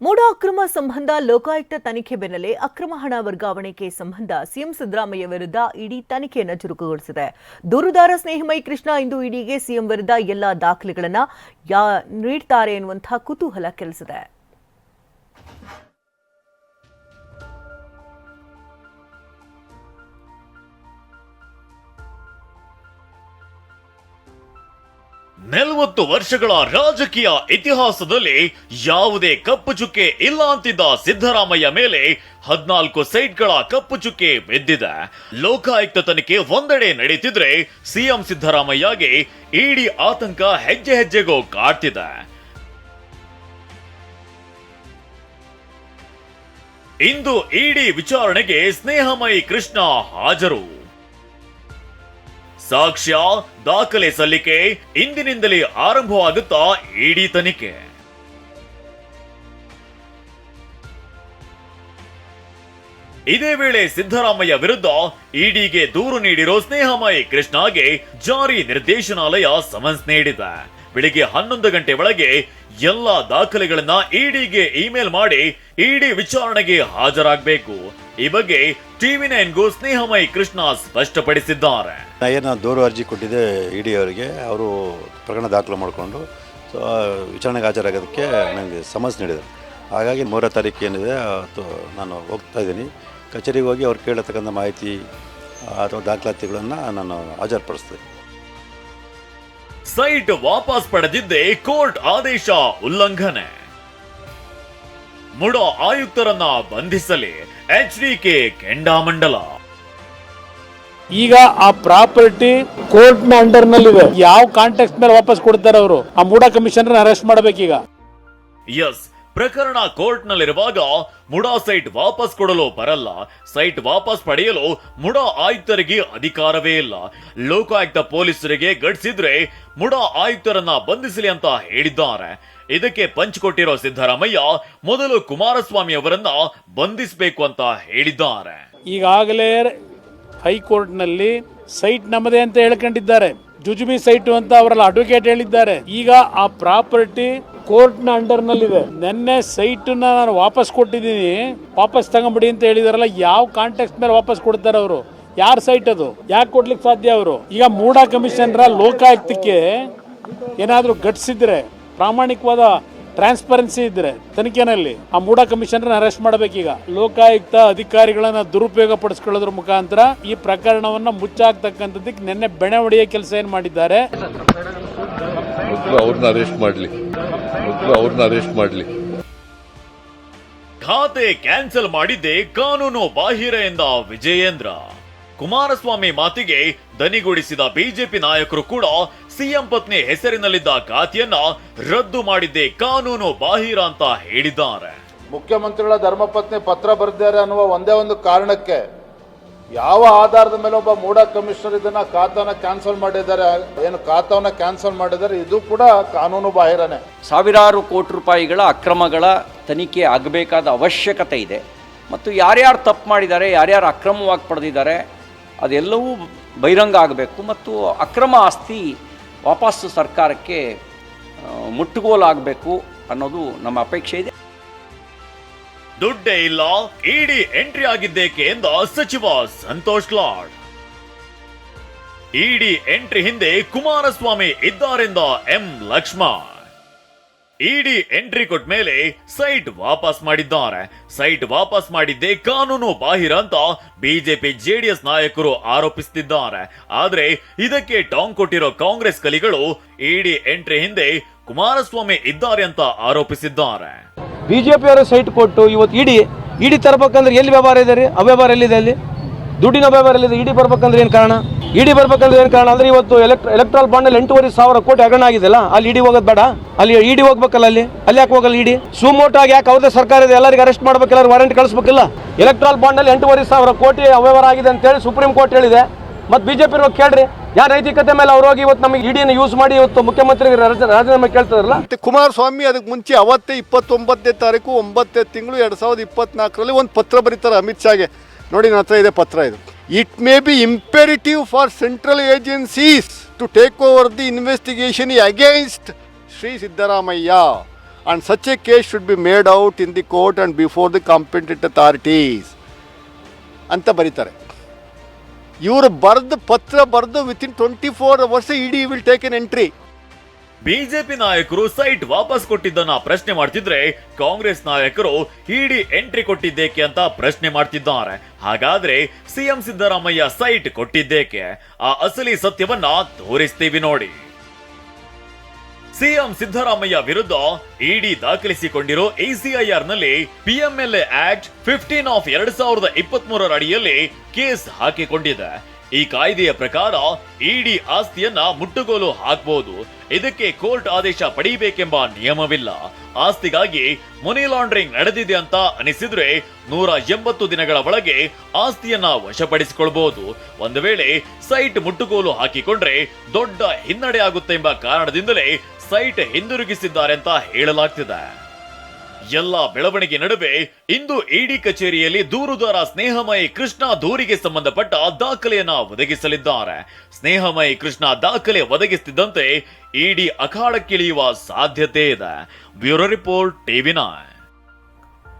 ಮೂಡ ಅಕ್ರಮ ಸಂಬಂಧ ಲೋಕಾಯುಕ್ತ ತನಿಖೆ ಬೆನ್ನಲ್ಲೇ ಅಕ್ರಮ ಹಣ ವರ್ಗಾವಣೆ ಕೇಸ್ ಸಂಬಂಧ ಸಿಎಂ ಸಿದ್ದರಾಮಯ್ಯ ವಿರುದ್ಧ ಇಡಿ ತನಿಖೆಯನ್ನು ಚುರುಕುಗೊಳಿಸಿದೆ. ದೂರುದಾರ ಸ್ನೇಹಮಯಿ ಕೃಷ್ಣ ಇಂದು ಇಡಿಗೆ ಸಿಎಂ ವಿರುದ್ಧ ಎಲ್ಲಾ ದಾಖಲೆಗಳನ್ನು ಯಾ ನೀಡ್ತಾರೆ ಎನ್ನುವಂತಹ ಕುತೂಹಲ ಕೆಲಿಸಿದೆ. ನಲವತ್ತು ವರ್ಷಗಳ ರಾಜಕೀಯ ಇತಿಹಾಸದಲ್ಲಿ ಯಾವುದೇ ಕಪ್ಪು ಚುಕ್ಕೆ ಇಲ್ಲ ಅಂತಿದ್ದ ಸಿದ್ದರಾಮಯ್ಯ ಮೇಲೆ ಹದಿನಾಲ್ಕು ಸೈಟ್ಗಳ ಕಪ್ಪು ಚುಕ್ಕೆ ಬಿದ್ದಿದೆ. ಲೋಕಾಯುಕ್ತ ತನಿಖೆ ಒಂದೆಡೆ ನಡೀತಿದ್ರೆ ಸಿಎಂ ಸಿದ್ದರಾಮಯ್ಯಗೆ ಇಡಿ ಆತಂಕ ಹೆಜ್ಜೆ ಹೆಜ್ಜೆಗೂ ಕಾಡ್ತಿದೆ. ಇಂದು ಇಡಿ ವಿಚಾರಣೆಗೆ ಸ್ನೇಹಮಯಿ ಕೃಷ್ಣ ಹಾಜರು. ಸಾಕ್ಷ್ಯ ದಾಖಲೆ ಸಲ್ಲಿಕೆ ಇಂದಿನಿಂದಲೇ ಆರಂಭವಾಗುತ್ತಾ ಇಡಿ ತನಿಖೆ. ಇದೇ ವೇಳೆ ಸಿದ್ದರಾಮಯ್ಯ ವಿರುದ್ಧ ಇಡಿಗೆ ದೂರು ನೀಡಿರೋ ಸ್ನೇಹಮಯಿ ಕೃಷ್ಣಗೆ ಜಾರಿ ನಿರ್ದೇಶನಾಲಯ ಸಮನ್ಸ್ ನೀಡಿದೆ. ಬೆಳಿಗ್ಗೆ ಹನ್ನೊಂದು ಗಂಟೆ ಒಳಗೆ ಎಲ್ಲ ದಾಖಲೆಗಳನ್ನ ಇಡಿಗೆ ಇಮೇಲ್ ಮಾಡಿ ಇಡಿ ವಿಚಾರಣೆಗೆ ಹಾಜರಾಗಬೇಕು. ಈ ಬಗ್ಗೆ ಟಿವಿ ನೈನ್ಗೂ ಸ್ನೇಹಮಯಿ ಕೃಷ್ಣ ಸ್ಪಷ್ಟಪಡಿಸಿದ್ದಾರೆ. ಏನ ದೂರು ಅರ್ಜಿ ಕೊಟ್ಟಿದೆ ಇಡಿ ಅವರಿಗೆ ಅವರು ಪ್ರಕರಣ ದಾಖಲು ಮಾಡಿಕೊಂಡು ಸೊ ವಿಚಾರಣೆಗೆ ಹಾಜರಾಗೋದಕ್ಕೆ ನನಗೆ ಸಮನ್ಸ್ ನೀಡಿದರು. ಹಾಗಾಗಿ ಮೂರನೇ ತಾರೀಕು ಏನಿದೆ ನಾನು ಹೋಗ್ತಾ ಇದ್ದೀನಿ. ಕಚೇರಿಗೆ ಹೋಗಿ ಅವ್ರು ಕೇಳತಕ್ಕಂಥ ಮಾಹಿತಿ ಅಥವಾ ದಾಖಲಾತಿಗಳನ್ನು ನಾನು ಹಾಜರುಪಡಿಸ್ತೀನಿ. ಸೈಟ್ ವಾಪಸ್ ಪಡೆದಿದ್ದೇ ಕೋರ್ಟ್ ಆದೇಶ ಉಲ್ಲಂಘನೆ. ಮುಡೋ ಆಯುಕ್ತರನ್ನ ಬಂಧಿಸಲಿ. ಎಚ್ ಡಿ ಕೆ ಕೆಂಡಾಮಂಡಲ. ಈಗ ಆ ಪ್ರಾಪರ್ಟಿ ಕೋರ್ಟ್ನ ಅಂಡರ್ ನಲ್ಲಿದೆ ಯಾವ ಕಾಂಟ್ಯಾಕ್ಟ್ ಮೇಲೆ ವಾಪಸ್ ಕೊಡ್ತಾರೆ ಅವರು? ಆ ಮೂಡ ಕಮಿಷನರ್ ಅರೆಸ್ಟ್ ಮಾಡ್ಬೇಕೀಗ. ಎಸ್ ಪ್ರಕರಣ ಕೋರ್ಟ್ ನಲ್ಲಿರುವಾಗ ಮುಡಾ ಸೈಟ್ ವಾಪಸ್ ಕೊಡಲು ಬರಲ್ಲ. ಸೈಟ್ ವಾಪಸ್ ಪಡೆಯಲು ಮುಡಾ ಆಯುಕ್ತರಿಗೆ ಅಧಿಕಾರವೇ ಇಲ್ಲ. ಲೋಕಾಯುಕ್ತ ಪೊಲೀಸರಿಗೆ ಗಡಿಸಿದ್ರೆ ಮುಡಾ ಆಯುಕ್ತರನ್ನ ಬಂಧಿಸಲಿ ಅಂತ ಹೇಳಿದ್ದಾರೆ. ಇದಕ್ಕೆ ಪಂಚ್ ಕೊಟ್ಟಿರೋ ಸಿದ್ದರಾಮಯ್ಯ ಮೊದಲು ಕುಮಾರಸ್ವಾಮಿ ಅವರನ್ನ ಬಂಧಿಸಬೇಕು ಅಂತ ಹೇಳಿದ್ದಾರೆ. ಈಗಾಗಲೇ ಹೈಕೋರ್ಟ್ನಲ್ಲಿ ಸೈಟ್ ನಮ್ಮದೇ ಅಂತ ಹೇಳ್ಕೊಂಡಿದ್ದಾರೆ. ಜುಜುಬಿ ಸೈಟ್ ಅಂತ ಅವರಲ್ಲ ಅಡ್ವೊಕೇಟ್ ಹೇಳಿದ್ದಾರೆ. ಈಗ ಆ ಪ್ರಾಪರ್ಟಿ ಕೋರ್ಟ್ನ ಅಂಡರ್ ನಲ್ಲಿದೆ ನಿನ್ನೆ ಸೈಟ್ ನಾನು ವಾಪಸ್ ಕೊಟ್ಟಿದ್ದೀನಿ. ವಾಪಸ್ ತಗೊಂಬಿಡಿ ಅಂತ ಹೇಳಿದಾರಲ್ಲ, ಯಾವ ಕಾಂಟ್ಯಾಕ್ಟ್ ಮೇಲೆ ವಾಪಸ್ ಕೊಡ್ತಾರೆ ಅವರು? ಯಾರ ಸೈಟ್ ಅದು? ಯಾಕೆ ಕೊಡ್ಲಿಕ್ಕೆ ಸಾಧ್ಯ ಅವರು? ಈಗ ಮೂಡಾ ಕಮಿಷನರ ಲೋಕಾಯುಕ್ತಕ್ಕೆ ಏನಾದರೂ ಘಟಿಸಿದ್ರೆ ಪ್ರಾಮಾಣಿಕವಾದ ಟ್ರಾನ್ಸ್ಪರೆನ್ಸಿ ಇದ್ರೆ ತನಿಖೆನಲ್ಲಿ, ಆ ಮೂಡಾ ಕಮಿಷನರ್ ಅರೆಸ್ಟ್ ಮಾಡಬೇಕೀಗ. ಲೋಕಾಯುಕ್ತ ಅಧಿಕಾರಿಗಳನ್ನ ದುರುಪಯೋಗ ಪಡಿಸ್ಕೊಳ್ಳೋದ್ರ ಮುಖಾಂತರ ಈ ಪ್ರಕರಣವನ್ನ ಮುಚ್ಚಾಕ್ತಕ್ಕಂಥದ್ದಕ್ಕೆ ನಿನ್ನೆ ಬೆಳೆ ಹೊಡೆಯೋ ಕೆಲಸ ಏನ್ ಮಾಡಿದ್ದಾರೆ? ಅರೆಸ್ಟ್ ಮಾಡಲಿ. ಅವ್ರನ್ನ ಅರೆಸ್ಟ್ ಮಾಡಲಿ. ಖಾತೆ ಕ್ಯಾನ್ಸಲ್ ಮಾಡಿದ್ದೆ ಕಾನೂನು ಬಾಹಿರ ಎಂದ ವಿಜಯೇಂದ್ರ. ಕುಮಾರಸ್ವಾಮಿ ಮಾತಿಗೆ ದನಿಗೊಳಿಸಿದ ಬಿಜೆಪಿ ನಾಯಕರು ಕೂಡ ಸಿಎಂ ಪತ್ನಿ ಹೆಸರಿನಲ್ಲಿದ್ದ ಖಾತೆಯನ್ನ ರದ್ದು ಮಾಡಿದ್ದೆ ಕಾನೂನು ಬಾಹಿರ ಅಂತ ಹೇಳಿದ್ದಾರೆ. ಮುಖ್ಯಮಂತ್ರಿಗಳ ಧರ್ಮಪತ್ನಿ ಪತ್ರ ಬರೆದಿದ್ದಾರೆ ಅನ್ನುವ ಒಂದೇ ಒಂದು ಕಾರಣಕ್ಕೆ ಯಾವ ಆಧಾರದ ಮೇಲೆ ಒಬ್ಬ ಮೂಡ ಕಮಿಷನರ್ ಇದನ್ನ ಖಾತಾನ ಕ್ಯಾನ್ಸಲ್ ಮಾಡಿದ್ದಾರೆ, ಏನು ಖಾತಾವನ್ನ ಕ್ಯಾನ್ಸಲ್ ಮಾಡಿದ್ದಾರೆ, ಇದು ಕೂಡ ಕಾನೂನು ಬಾಹಿರನೇ. ಸಾವಿರಾರು ಕೋಟಿ ರೂಪಾಯಿಗಳ ಅಕ್ರಮಗಳ ತನಿಖೆ ಆಗಬೇಕಾದ ಅವಶ್ಯಕತೆ ಇದೆ. ಮತ್ತು ಯಾರ್ಯಾರು ತಪ್ಪು ಮಾಡಿದ್ದಾರೆ, ಯಾರ್ಯಾರು ಅಕ್ರಮವಾಗಿ ಪಡೆದಿದ್ದಾರೆ, ಅದೆಲ್ಲವೂ ಬಹಿರಂಗ ಆಗಬೇಕು. ಮತ್ತು ಅಕ್ರಮ ಆಸ್ತಿ ವಾಪಸ್ಸು ಸರ್ಕಾರಕ್ಕೆ ಮುಟ್ಟುಗೋಲಾಗಬೇಕು ಅನ್ನೋದು ನಮ್ಮ ಅಪೇಕ್ಷೆ ಇದೆ. ದುಡ್ಡೇ ಇಲ್ಲ, ಇಡಿ ಎಂಟ್ರಿ ಆಗಿದ್ದೇಕೆ ಎಂದ ಸಚಿವ ಸಂತೋಷ್ ಲಾಡ್. ಇಡಿ ಎಂಟ್ರಿ ಹಿಂದೆ ಕುಮಾರಸ್ವಾಮಿ ಇದ್ದಾರೆಂದ ಎಂ ಲಕ್ಷ್ಮಣ್. ಇಡಿ ಎಂಟ್ರಿ ಕೊಟ್ಟ ಮೇಲೆ ಸೈಟ್ ವಾಪಸ್ ಮಾಡಿದ್ದಾರೆ. ಸೈಟ್ ವಾಪಸ್ ಮಾಡಿದ್ದೆ ಕಾನೂನು ಬಾಹಿರ ಅಂತ ಬಿಜೆಪಿ ಜೆಡಿಎಸ್ ನಾಯಕರು ಆರೋಪಿಸುತ್ತಿದ್ದಾರೆ ಆದ್ರೆ ಇದಕ್ಕೆ ಟಾಂಗ್ ಕೊಟ್ಟಿರೋ ಕಾಂಗ್ರೆಸ್ ಕಲಿಗಳು ಇಡಿ ಎಂಟ್ರಿ ಹಿಂದೆ ಕುಮಾರಸ್ವಾಮಿ ಇದ್ದಾರೆ ಅಂತ ಆರೋಪಿಸಿದ್ದಾರೆ. ಬಿಜೆಪಿಯವರು ಸೈಟ್ ಕೊಟ್ಟು ಇವತ್ತು ಇಡಿ ಇಡಿ ತರಬೇಕಂದ್ರೆ ಎಲ್ಲಿ ವ್ಯವಹಾರ ಇದೆ ರೀ? ಅವ್ಯವಹಾರ ಎಲ್ಲಿದೆ ಅಲ್ಲಿ? ದುಡ್ಡಿನ ವ್ಯವಹಾರ ಎಲ್ಲಿದೆ? ಇಡಿ ಬರ್ಬೇಕಂದ್ರೆ ಏನು ಕಾರಣ? ಇಡಿ ಬರ್ಬೇಕಂದ್ರೆ ಏನು ಕಾರಣ? ಅಂದ್ರೆ ಇವತ್ತು ಎಲೆಕ್ಟ್ ಎಲೆಕ್ಟ್ರಾಲ್ ಬಾಂಡಲ್ಲಿ ಎಂಟೂವರೆ ಸಾವಿರ ಕೋಟಿ ಹಗರಣ ಆಗಿದೆಲ್ಲ ಅಲ್ಲಿ ಇಡಿ ಹೋಗೋದು ಬೇಡ. ಅಲ್ಲಿ ಇಡಿ ಹೋಗ್ಬೇಕಲ್ಲ ಅಲ್ಲಿ? ಅಲ್ಲಿ ಯಾಕೆ ಹೋಗಲ್ಲ ಇಡಿ? ಸುಮೋಟಾಗಿ ಯಾಕೆ ಅವ್ರದೇ ಸರ್ಕಾರ ಇದೆ, ಎಲ್ಲರಿಗೆ ಅರೆಸ್ಟ್ ಮಾಡ್ಬೇಕು ಎಲ್ಲರೂ ವಾರಂಟ್ ಕಳಿಸ್ಬೇಕಿಲ್ಲ? ಎಲೆಕ್ಟ್ರಾಲ್ ಬಾಂಡಲ್ಲಿ ಎಂಟೂವರೆ ಸಾವಿರ ಕೋಟಿ ಅವ್ಯವಹಾರ ಆಗಿದೆ ಅಂತೇಳಿ ಸುಪ್ರೀಂ ಕೋರ್ಟ್ ಹೇಳಿದೆ. ಮತ್ತು ಬಿಜೆಪಿ ಕೇಳ್ರಿ. ಯಾರ ನೈತಿಕತೆ ಮೇಲೆ ಅವ್ರು ಹೋಗಿ ಇವತ್ತು ನಮಗೆ ಇಡಿಯನ್ನು ಯೂಸ್ ಮಾಡಿ ಇವತ್ತು ಮುಖ್ಯಮಂತ್ರಿ ರಾಜ- ರಾಜೀನಾಮೆ ಕೇಳ್ತಾರಲ್ಲ ಕುಮಾರಸ್ವಾಮಿ ಅದಕ್ಕೆ ಮುಂಚೆ ಅವತ್ತೇ ಇಪ್ಪತ್ತೊಂಬತ್ತನೇ ತಾರೀಕು, ಒಂಬತ್ತನೇ ತಿಂಗಳು ಎರಡು ಸಾವಿರದ ಇಪ್ಪತ್ನಾಲ್ಕರಲ್ಲಿ ಒಂದು ಪತ್ರ ಬರೀತಾರೆ ಅಮಿತ್ ಶಾಗೆ. ನೋಡಿ ನನ್ನ ಹತ್ರ ಇದೆ ಪತ್ರ ಇದು. It may be imperative for central agencies to take over the investigation against Shri Siddaramaiah and such a case should be made out in the court and before the competent authorities ಅಂತ ಬರೀತಾರೆ. ಇವರು ಬರೆದು ಪತ್ರ ಬರೆದು within twenty four hours ED will take an entry BJP ನಾಯಕರು site ವಾಪಸ್ ಕೊಟ್ಟಿದ್ದನ್ನ ಪ್ರಶ್ನೆ ಮಾಡ್ತಿದ್ರೆ ಕಾಂಗ್ರೆಸ್ ನಾಯಕರು ಇಡಿ ಎಂಟ್ರಿ ಕೊಟ್ಟಿದ್ದೇಕೆ ಅಂತ ಪ್ರಶ್ನೆ ಮಾಡ್ತಿದ್ದಾರೆ. ಹಾಗಾದ್ರೆ ಸಿಎಂ ಸಿದ್ದರಾಮಯ್ಯ ಸೈಟ್ ಕೊಟ್ಟಿದ್ದೇಕೆ? ಆ ಅಸಲಿ ಸತ್ಯವನ್ನ ತೋರಿಸ್ತೀವಿ ನೋಡಿ. ಸಿಎಂ ಸಿದ್ದರಾಮಯ್ಯ ವಿರುದ್ಧ ಇಡಿ ದಾಖಲಿಸಿಕೊಂಡಿರೋ ಎಸಿಐಆರ್ನಲ್ಲಿ ಪಿಎಂಎಲ್ಎ ಆಕ್ಟ್ ಫಿಫ್ಟೀನ್ ಆಫ್ ಎರಡ್ ಸಾವಿರದ ಇಪ್ಪತ್ತ್ ಮೂರರ ಅಡಿಯಲ್ಲಿ ಕೇಸ್ ಹಾಕಿಕೊಂಡಿದೆ. ಈ ಕಾಯ್ದೆಯ ಪ್ರಕಾರ ಇಡಿ ಆಸ್ತಿಯನ್ನ ಮುಟ್ಟುಗೋಲು ಹಾಕಬಹುದು ಇದಕ್ಕೆ ಕೋರ್ಟ್ ಆದೇಶ ಪಡೆಯಬೇಕೆಂಬ ನಿಯಮವಿಲ್ಲ. ಆಸ್ತಿಗಾಗಿ ಮನಿ ಲಾಂಡ್ರಿಂಗ್ ನಡೆದಿದೆ ಅಂತ ಅನಿಸಿದ್ರೆ ನೂರ ಎಂಬತ್ತು ದಿನಗಳ ಒಳಗೆ ಆಸ್ತಿಯನ್ನ ವಶಪಡಿಸಿಕೊಳ್ಬಹುದು ಒಂದು ವೇಳೆ ಸೈಟ್ ಮುಟ್ಟುಗೋಲು ಹಾಕಿಕೊಂಡ್ರೆ ದೊಡ್ಡ ಹಿನ್ನಡೆ ಆಗುತ್ತೆ ಎಂಬ ಕಾರಣದಿಂದಲೇ ಸೈಟ್ ಹಿಂದಿರುಗಿಸಿದ್ದಾರೆ ಅಂತ ಹೇಳಲಾಗ್ತಿದೆ. ಎಲ್ಲ ಬೆಳವಣಿಗೆ ನಡುವೆ ಇಂದು ಇಡಿ ಕಚೇರಿಯಲ್ಲಿ ದೂರುದಾರ ಸ್ನೇಹಮಯಿ ಕೃಷ್ಣ ದೂರಿಗೆ ಸಂಬಂಧಪಟ್ಟ ದಾಖಲೆಯನ್ನ ಒದಗಿಸಲಿದ್ದಾರೆ. ಸ್ನೇಹಮಯಿ ಕೃಷ್ಣ ದಾಖಲೆ ಒದಗಿಸುತ್ತಿದ್ದಂತೆ ಇಡಿ ಅಖಾಡಕ್ಕಿಳಿಯುವ ಸಾಧ್ಯತೆ ಇದೆ. Bureau report TV nine.